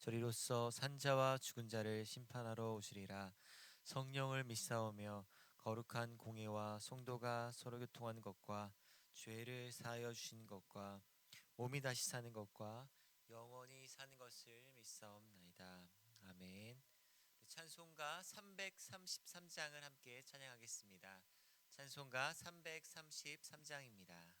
저리로서 산자와 죽은 자를 심판하러 오시리라. 성령을 믿사오며 거룩한 공예와 성도가 서로 교통하는 것과 죄를 사하여 주신 것과 몸이 다시 사는 것과 영원히 사는 것을 믿사옵나이다. 아멘. 찬송가 333장을 함께 찬양하겠습니다. 찬송가 333장입니다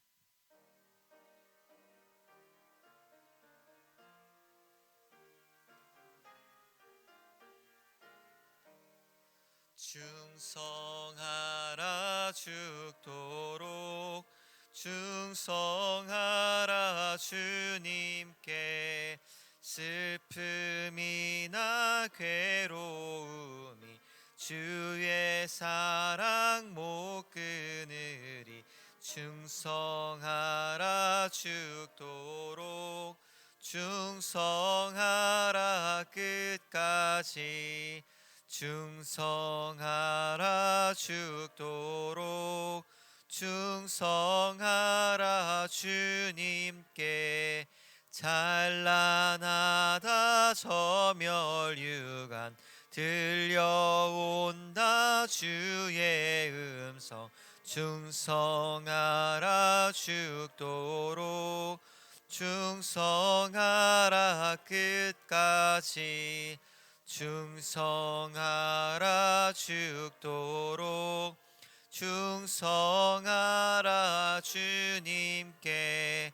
충성하라 죽도록 충성하라 주님께 슬픔이나 괴로움이 주의 사랑 못 끊으리 충성하라 죽도록 충성하라 끝까지 충성하라 죽도록 충성하라 주님께 찬란하다 저멸유관 들려온다 주의 음성 충성하라 죽도록 충성하라 끝까지 충성하라 죽도록 충성하라 주님께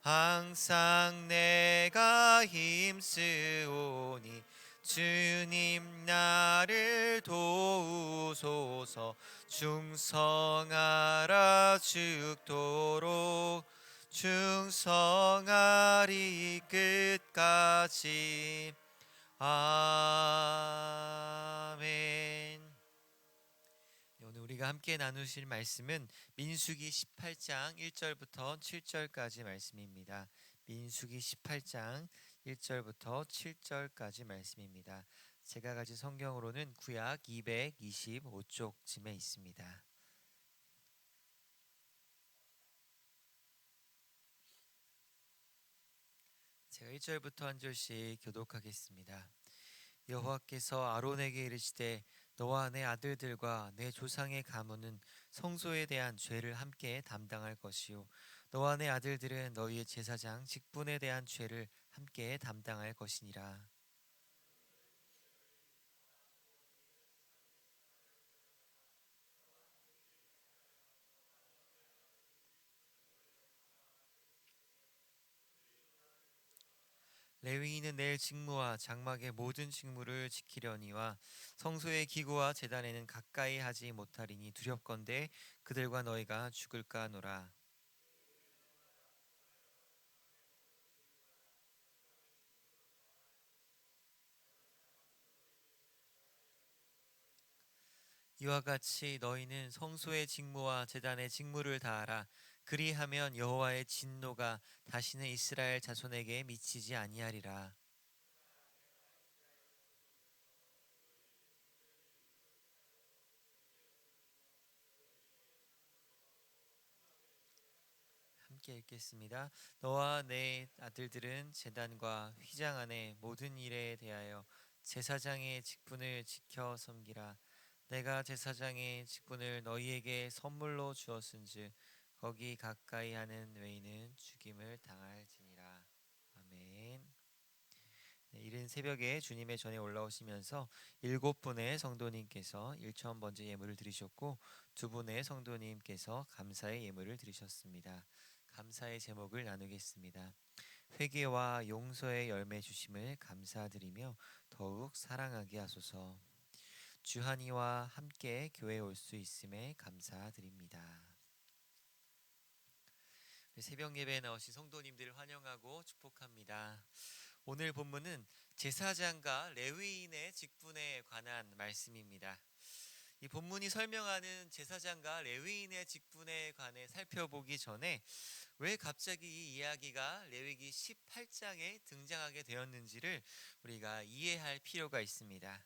항상 내가 힘쓰오니 주님 나를 도우소서 충성하라 죽도록 충성하리 끝까지 아멘. 네, 오늘 우리가 함께 나누실 말씀은 민수기 18장 1절부터 7절까지 말씀입니다. 민수기 18장 1절부터 7절까지 말씀입니다. 제가 가진 성경으로는 구약 225쪽쯤에 있습니다. 제가 1절부터 한 절씩 교독하겠습니다. 여호와께서 아론에게 이르시되 너와 내 아들들과 내 조상의 가문은 성소에 대한 죄를 함께 담당할 것이요 너와 내 아들들은 너희의 제사장 직분에 대한 죄를 함께 담당할 것이니라. 레위인은 내일 직무와 장막의 모든 직무를 지키려니와 성소의 기구와 제단에는 가까이 하지 못하리니 두렵건대 그들과 너희가 죽을까 하노라. 이와 같이 너희는 성소의 직무와 제단의 직무를 다하라. 그리하면 여호와의 진노가 다시는 이스라엘 자손에게 미치지 아니하리라. 함께 읽겠습니다. 너와 내 아들들은 제단과 휘장 안에 모든 일에 대하여 제사장의 직분을 지켜 섬기라. 내가 제사장의 직분을 너희에게 선물로 주었은즉 거기 가까이 하는 외인은 죽임을 당할지니라. 아멘. 네, 이른 새벽에 주님의 전에 올라오시면서 일곱 분의 성도님께서 일천 번째 예물을 드리셨고 두 분의 성도님께서 감사의 예물을 드리셨습니다. 감사의 제목을 나누겠습니다. 회개와 용서의 열매 주심을 감사드리며 더욱 사랑하게 하소서. 주한이와 함께 교회에 올수 있음에 감사드립니다. 새벽 예배에 나오신 성도님들을 환영하고 축복합니다. 오늘 본문은 제사장과 레위인의 직분에 관한 말씀입니다. 이 본문이 설명하는 제사장과 레위인의 직분에 관해 살펴보기 전에 왜 갑자기 이 이야기가 레위기 18장에 등장하게 되었는지를 우리가 이해할 필요가 있습니다.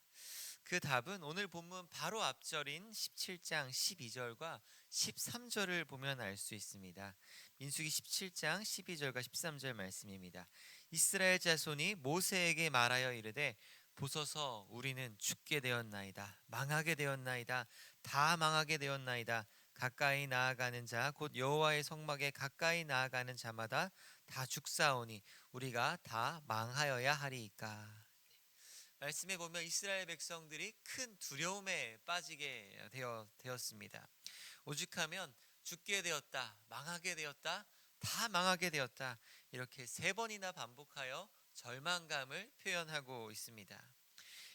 그 답은 오늘 본문 바로 앞절인 17장 12절과 13절을 보면 알 수 있습니다. 민수기 17장 12절과 13절 말씀입니다. 이스라엘 자손이 모세에게 말하여 이르되 보소서 우리는 죽게 되었나이다 망하게 되었나이다 다 망하게 되었나이다 가까이 나아가는 자 곧 여호와의 성막에 가까이 나아가는 자마다 다 죽사오니 우리가 다 망하여야 하리이까 말씀에 보면 이스라엘 백성들이 큰 두려움에 빠지게 되어, 되었습니다 오죽하면 죽게 되었다 망하게 되었다 다 망하게 되었다 이렇게 세 번이나 반복하여 절망감을 표현하고 있습니다.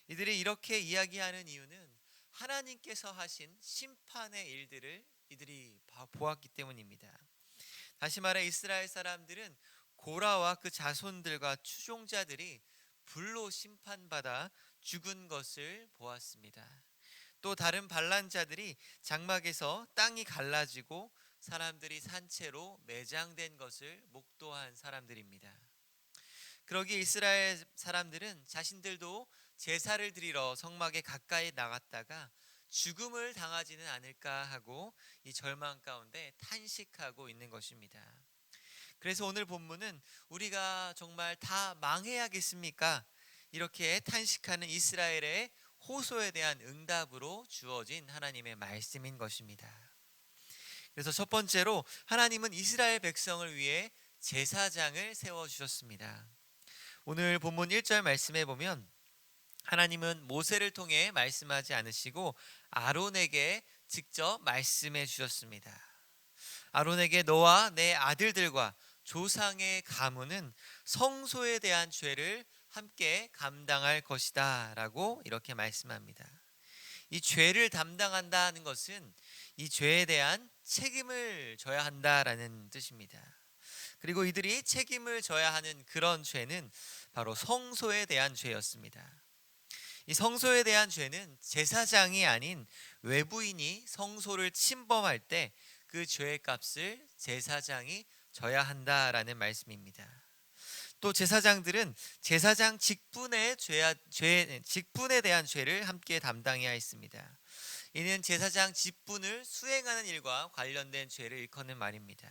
이들이 이렇게 이야기하는 이유는 하나님께서 하신 심판의 일들을 이들이 보았기 때문입니다. 다시 말해 이스라엘 사람들은 고라와 그 자손들과 추종자들이 불로 심판받아 죽은 것을 보았습니다. 또 다른 반란자들이 장막에서 땅이 갈라지고 사람들이 산채로 매장된 것을 목도한 사람들입니다. 그러기 이스라엘 사람들은 자신들도 제사를 드리러 성막에 가까이 나갔다가 죽음을 당하지는 않을까 하고 이 절망 가운데 탄식하고 있는 것입니다. 그래서 오늘 본문은 우리가 정말 다 망해야겠습니까? 이렇게 탄식하는 이스라엘의 호소에 대한 응답으로 주어진 하나님의 말씀인 것입니다. 그래서 첫 번째로 하나님은 이스라엘 백성을 위해 제사장을 세워 주셨습니다. 오늘 본문 1절 말씀에 보면 하나님은 모세를 통해 말씀하지 않으시고 아론에게 직접 말씀해 주셨습니다. 아론에게 너와 내 아들들과 조상의 가문은 성소에 대한 죄를 함께 감당할 것이다 라고 이렇게 말씀합니다. 이 죄를 담당한다는 것은 이 죄에 대한 책임을 져야 한다라는 뜻입니다. 그리고 이들이 책임을 져야 하는 그런 죄는 바로 성소에 대한 죄였습니다. 이 성소에 대한 죄는 제사장이 아닌 외부인이 성소를 침범할 때 그 죄의 값을 제사장이 져야 한다라는 말씀입니다. 또 제사장들은 제사장 직분의 죄, 죄 직분에 대한 죄를 함께 담당해야 했습니다. 이는 제사장 직분을 수행하는 일과 관련된 죄를 일컫는 말입니다.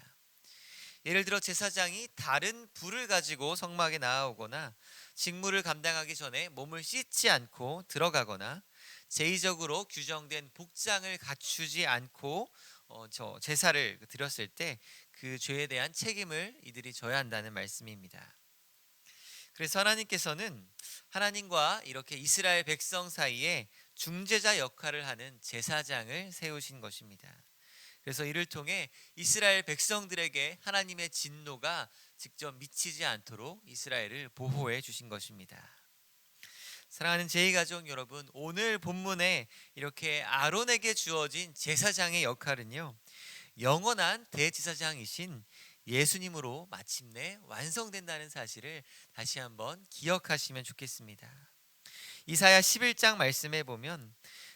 예를 들어 제사장이 다른 불을 가지고 성막에 나아오거나 직무를 감당하기 전에 몸을 씻지 않고 들어가거나 제의적으로 규정된 복장을 갖추지 않고 어, 저 제사를 드렸을 때 그 죄에 대한 책임을 이들이 져야 한다는 말씀입니다. 그래서 하나님께서는 하나님과 이렇게 이스라엘 백성 사이에 중재자 역할을 하는 제사장을 세우신 것입니다. 그래서 이를 통해 이스라엘 백성들에게 하나님의 진노가 직접 미치지 않도록 이스라엘을 보호해 주신 것입니다. 사랑하는 제이 가족 여러분, 오늘 본문에 이렇게 아론에게 주어진 제사장의 역할은요. 영원한 대제사장이신 예수님으로 마침내 완성된다는 사실을 다시 한번 기억하시면 좋겠습니다. 이사야 11장 말씀에 보면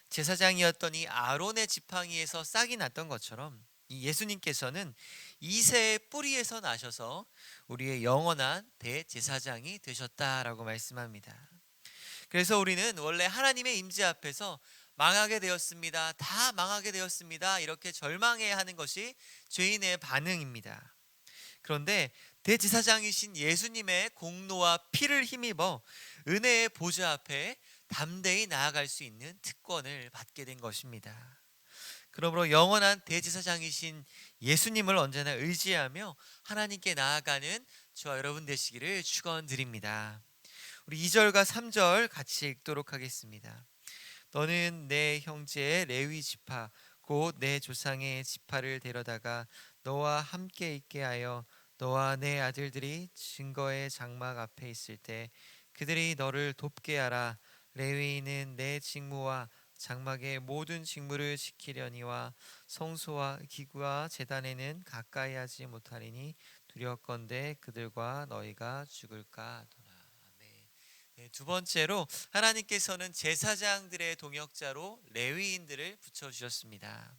제사장이었던 이 아론의 지팡이에서 싹이 났던 것처럼 이 예수님께서는 이세의 뿌리에서 나셔서 우리의 영원한 대제사장이 되셨다라고 말씀합니다. 그래서 우리는 원래 하나님의 임재 앞에서 망하게 되었습니다. 다 망하게 되었습니다. 이렇게 절망해야 하는 것이 죄인의 반응입니다. 그런데 대지사장이신 예수님의 공로와 피를 힘입어 은혜의 보좌 앞에 담대히 나아갈 수 있는 특권을 받게 된 것입니다. 그러므로 영원한 대지사장이신 예수님을 언제나 의지하며 하나님께 나아가는 저와 여러분 되시기를 축원드립니다. 우리 2절과 3절 같이 읽도록 하겠습니다. 너는 내 형제 레위 지파 곧 내 조상의 지파를 데려다가 너와 함께 있게 하여 너와 내 아들들이 증거의 장막 앞에 있을 때 그들이 너를 돕게 하라 레위인은 내 직무와 장막의 모든 직무를 지키려니와 성소와 기구와 제단에는 가까이 하지 못하리니 두렵건대 그들과 너희가 죽을까 하더라. 네, 두 번째로 하나님께서는 제사장들의 동역자로 레위인들을 붙여 주셨습니다.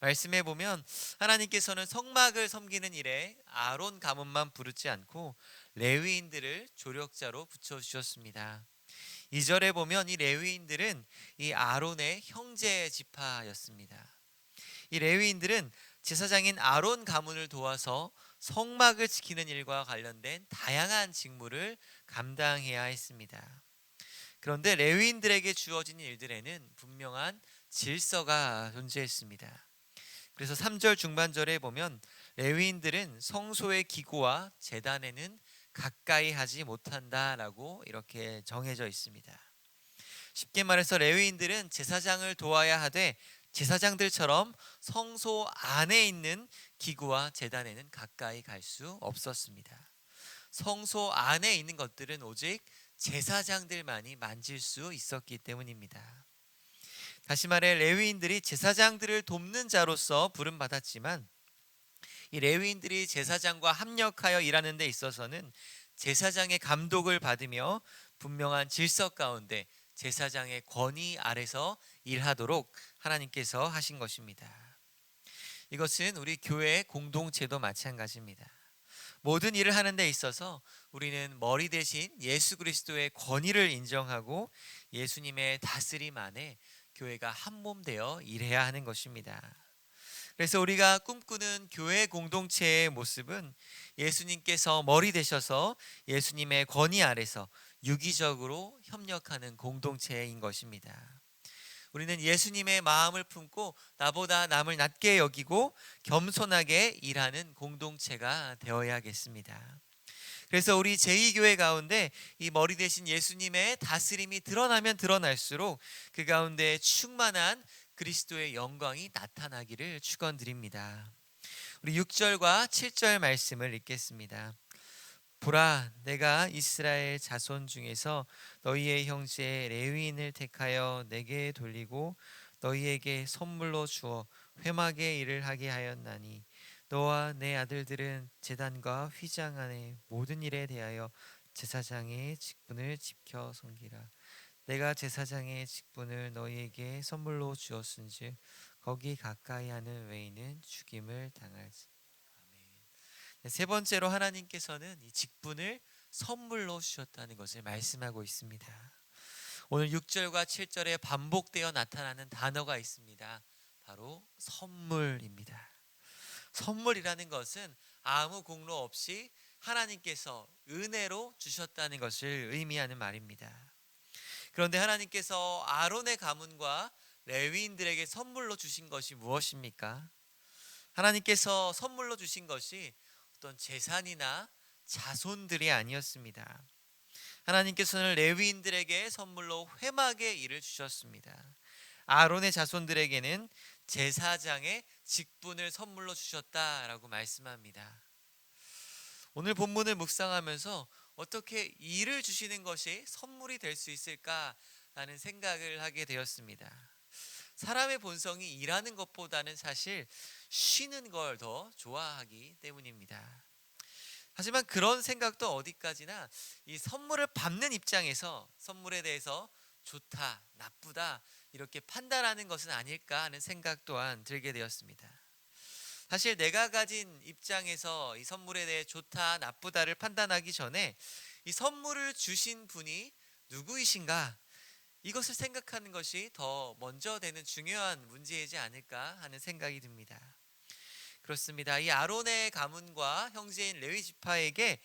말씀해 보면 하나님께서는 성막을 섬기는 일에 아론 가문만 부르지 않고 레위인들을 조력자로 붙여 주셨습니다. 2절에 보면 이 레위인들은 이 아론의 형제 지파였습니다. 이 레위인들은 제사장인 아론 가문을 도와서 성막을 지키는 일과 관련된 다양한 직무를 감당해야 했습니다. 그런데 레위인들에게 주어진 일들에는 분명한 질서가 존재했습니다. 그래서 3절 중반절에 보면 레위인들은 성소의 기구와 재단에는 가까이 하지 못한다라고 이렇게 정해져 있습니다. 쉽게 말해서 레위인들은 제사장을 도와야 하되 제사장들처럼 성소 안에 있는 기구와 재단에는 가까이 갈 수 없었습니다. 성소 안에 있는 것들은 오직 제사장들만이 만질 수 있었기 때문입니다. 다시 말해 레위인들이 제사장들을 돕는 자로서 부름 받았지만 이 레위인들이 제사장과 합력하여 일하는 데 있어서는 제사장의 감독을 받으며 분명한 질서 가운데 제사장의 권위 아래서 일하도록 하나님께서 하신 것입니다. 이것은 우리 교회 공동체도 마찬가지입니다. 모든 일을 하는 데 있어서 우리는 머리 대신 예수 그리스도의 권위를 인정하고 예수님의 다스림 안에 교회가 한 몸 되어 일해야 하는 것입니다. 그래서 우리가 꿈꾸는 교회 공동체의 모습은 예수님께서 머리 되셔서 예수님의 권위 아래서 유기적으로 협력하는 공동체인 것입니다. 우리는 예수님의 마음을 품고 나보다 남을 낮게 여기고 겸손하게 일하는 공동체가 되어야겠습니다. 그래서 우리 제2교회 가운데 이 머리 대신 예수님의 다스림이 드러나면 드러날수록 그 가운데 충만한 그리스도의 영광이 나타나기를 축원드립니다. 우리 6절과 7절 말씀을 읽겠습니다. 보라 내가 이스라엘 자손 중에서 너희의 형제 레위인을 택하여 내게 돌리고 너희에게 선물로 주어 회막의 일을 하게 하였나니 너와 내 아들들은 제단과 휘장 안에 모든 일에 대하여 제사장의 직분을 지켜 섬기라. 내가 제사장의 직분을 너희에게 선물로 주었은즉 거기 가까이 하는 외인은 죽임을 당할지. 네, 세 번째로 하나님께서는 이 직분을 선물로 주셨다는 것을 말씀하고 있습니다. 오늘 6절과 7절에 반복되어 나타나는 단어가 있습니다. 바로 선물입니다. 선물이라는 것은 아무 공로 없이 하나님께서 은혜로 주셨다는 것을 의미하는 말입니다. 그런데 하나님께서 아론의 가문과 레위인들에게 선물로 주신 것이 무엇입니까? 하나님께서 선물로 주신 것이 어떤 재산이나 자손들이 아니었습니다. 하나님께서는 레위인들에게 선물로 회막의 일을 주셨습니다. 아론의 자손들에게는 제사장의 직분을 선물로 주셨다라고 말씀합니다. 오늘 본문을 묵상하면서 어떻게 일을 주시는 것이 선물이 될 수 있을까라는 생각을 하게 되었습니다. 사람의 본성이 일하는 것보다는 사실 쉬는 걸 더 좋아하기 때문입니다. 하지만 그런 생각도 어디까지나 이 선물을 받는 입장에서 선물에 대해서 좋다, 나쁘다 이렇게 판단하는 것은 아닐까 하는 생각 또한 들게 되었습니다. 사실 내가 가진 입장에서 이 선물에 대해 좋다, 나쁘다를 판단하기 전에 이 선물을 주신 분이 누구이신가 이것을 생각하는 것이 더 먼저 되는 중요한 문제이지 않을까 하는 생각이 듭니다. 그렇습니다. 이 아론의 가문과 형제인 레위 지파에게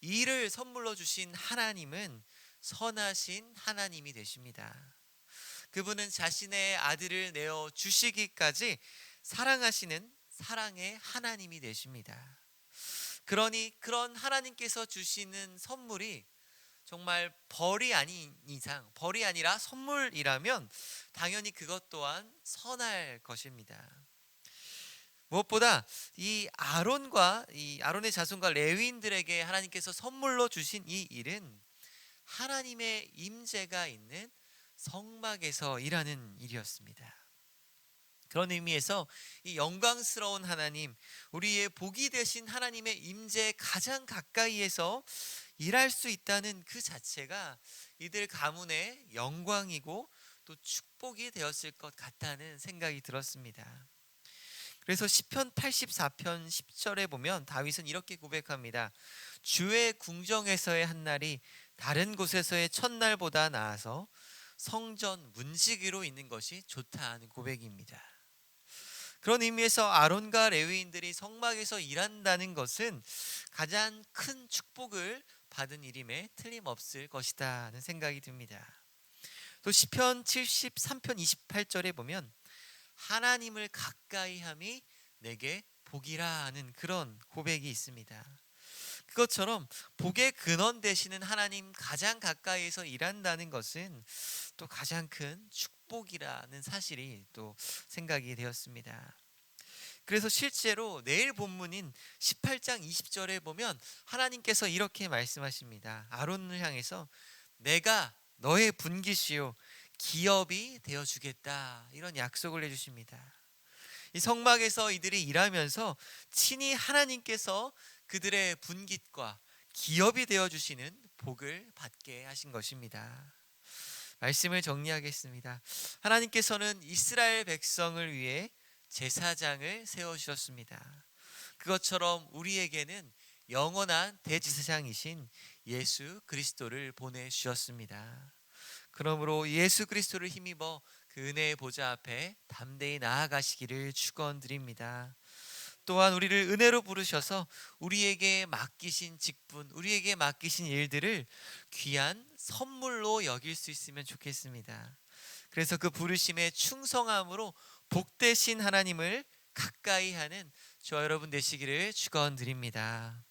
이를 선물로 주신 하나님은 선하신 하나님이 되십니다. 그분은 자신의 아들을 내어 주시기까지 사랑하시는 사랑의 하나님이 되십니다. 그러니 그런 하나님께서 주시는 선물이 정말 벌이 아닌 이상, 벌이 아니라 선물이라면 당연히 그것 또한 선할 것입니다. 무엇보다 이 아론과 이 아론의 자손과 레위인들에게 하나님께서 선물로 주신 이 일은 하나님의 임재가 있는 성막에서 일하는 일이었습니다. 그런 의미에서 이 영광스러운 하나님, 우리의 복이 되신 하나님의 임재 가장 가까이에서 일할 수 있다는 그 자체가 이들 가문의 영광이고 또 축복이 되었을 것 같다는 생각이 들었습니다. 그래서 시편 84편 10절에 보면 다윗은 이렇게 고백합니다. 주의 궁정에서의 한 날이 다른 곳에서의 첫날보다 나아서 성전 문지기로 있는 것이 좋다는 고백입니다. 그런 의미에서 아론과 레위인들이 성막에서 일한다는 것은 가장 큰 축복을 받은 일임에 틀림없을 것이다는 생각이 듭니다. 또 시편 73편 28절에 보면 하나님을 가까이 함이 내게 복이라 하는 그런 고백이 있습니다. 그것처럼 복의 근원 되시는 하나님 가장 가까이에서 일한다는 것은 또 가장 큰 축복이라는 사실이 또 생각이 되었습니다. 그래서 실제로 내일 본문인 18장 20절에 보면 하나님께서 이렇게 말씀하십니다. 아론을 향해서 내가 너의 분기시요 기업이 되어 주겠다. 이런 약속을 해 주십니다. 이 성막에서 이들이 일하면서 친히 하나님께서 그들의 분깃과 기업이 되어 주시는 복을 받게 하신 것입니다. 말씀을 정리하겠습니다. 하나님께서는 이스라엘 백성을 위해 제사장을 세워 주셨습니다. 그것처럼 우리에게는 영원한 대제사장이신 예수 그리스도를 보내 주셨습니다. 그러므로 예수 그리스도를 힘입어 그 은혜의 보좌 앞에 담대히 나아가시기를 축원드립니다. 또한 우리를 은혜로 부르셔서 우리에게 맡기신 직분, 우리에게 맡기신 일들을 귀한 선물로 여길 수 있으면 좋겠습니다. 그래서 그 부르심에 충성함으로 복되신 하나님을 가까이 하는 저와 여러분 되시기를 축원드립니다.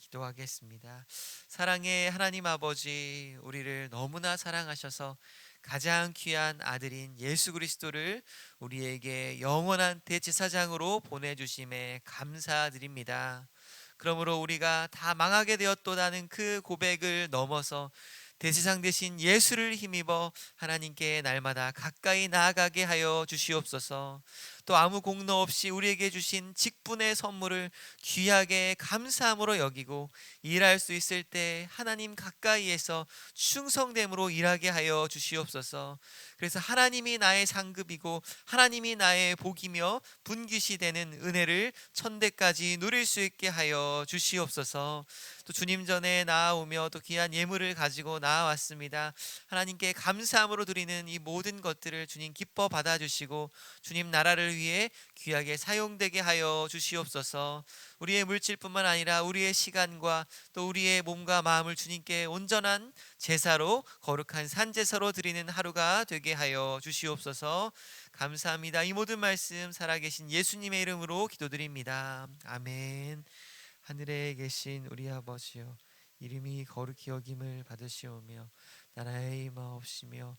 기도하겠습니다. 사랑의 하나님 아버지, 우리를 너무나 사랑하셔서 가장 귀한 아들인 예수 그리스도를 우리에게 영원한 대제사장으로 보내주심에 감사드립니다. 그러므로 우리가 다 망하게 되었도다는 그 고백을 넘어서 대세상 대신 예수를 힘입어 하나님께 날마다 가까이 나아가게 하여 주시옵소서. 또 아무 공로 없이 우리에게 주신 직분의 선물을 귀하게 감사함으로 여기고 일할 수 있을 때 하나님 가까이에서 충성됨으로 일하게 하여 주시옵소서. 그래서 하나님이 나의 상급이고 하나님이 나의 복이며 분깃이 되는 은혜를 천대까지 누릴 수 있게 하여 주시옵소서. 또 주님 전에 나아오며 또 귀한 예물을 가지고 나아왔습니다. 하나님께 감사함으로 드리는 이 모든 것들을 주님 기뻐 받아주시고 주님 나라를 위해 귀하게 사용되게 하여 주시옵소서. 우리의 물질뿐만 아니라 우리의 시간과 또 우리의 몸과 마음을 주님께 온전한 제사로 거룩한 산제사로 드리는 하루가 되게 하여 주시옵소서. 감사합니다. 이 모든 말씀 살아계신 예수님의 이름으로 기도드립니다. 아멘. 하늘에 계신 우리 아버지여 이름이 거룩히 여김을 받으시오며 나라의 임하옵시며